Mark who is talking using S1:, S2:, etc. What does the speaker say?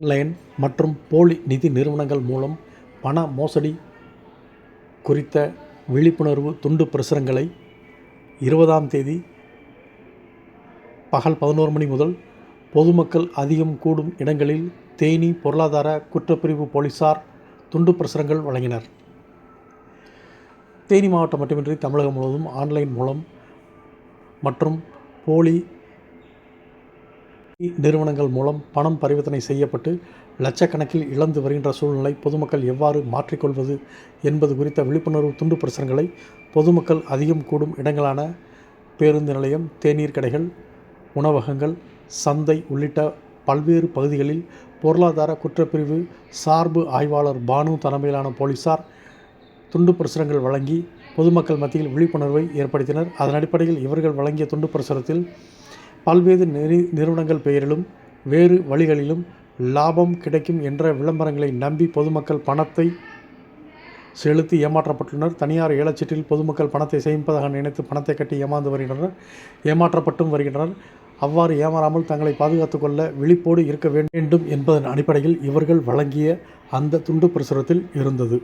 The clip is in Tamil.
S1: லைன் மற்றும் போலி நிதி நிறுவனங்கள் மூலம் பண மோசடி குறித்த விழிப்புணர்வு துண்டு பிரசுரங்களை இருபதாம் தேதி பகல் பதினோரு மணி முதல் பொதுமக்கள் அதிகம் கூடும் இடங்களில் தேனி பொருளாதார குற்றப்பிரிவு போலீசார் துண்டு பிரசுரங்கள் வழங்கினர். தேனி மாவட்டம் மட்டுமின்றி தமிழகம் முழுவதும் ஆன்லைன் மூலம் மற்றும் போலி நிறுவனங்கள் மூலம் பணம் பரிவர்த்தனை செய்யப்பட்டு லட்சக்கணக்கில் இழந்து வருகின்ற சூழ்நிலை பொதுமக்கள் எவ்வாறு மாற்றிக்கொள்வது என்பது குறித்த விழிப்புணர்வு துண்டு பிரசுரங்களை பொதுமக்கள் அதிகம் கூடும் இடங்களான பேருந்து நிலையம் தேநீர் கடைகள் உணவகங்கள் சந்தை உள்ளிட்ட பல்வேறு பகுதிகளில் பொருளாதார குற்றப்பிரிவு சார்பு ஆய்வாளர் பானு தலைமையிலான போலீசார் துண்டு பிரசுரங்கள் வழங்கி பொதுமக்கள் மத்தியில் விழிப்புணர்வை ஏற்படுத்தினர். அதன் அடிப்படையில் இவர்கள் வழங்கிய துண்டு பிரசுரத்தில் பல்வேறு நெறி நிறுவனங்கள் பெயரிலும் வேறு வழிகளிலும் லாபம் கிடைக்கும் என்ற விளம்பரங்களை நம்பி பொதுமக்கள் பணத்தை செலுத்தி ஏமாற்றப்பட்டுள்ளனர். தனியார் ஏலச்சீட்டில் பொதுமக்கள் பணத்தை சேமிப்பதாக நினைத்து பணத்தை கட்டி ஏமாந்து வருகின்றனர். ஏமாற்றப்பட்டும் வருகின்றனர். அவ்வாறு ஏமாறாமல் தங்களை பாதுகாத்து கொள்ள விழிப்போடு இருக்க வேண்டும் என்பதன் அடிப்படையில் இவர்கள் வழங்கிய அந்த துண்டு பிரசுரத்தில் இருந்தது.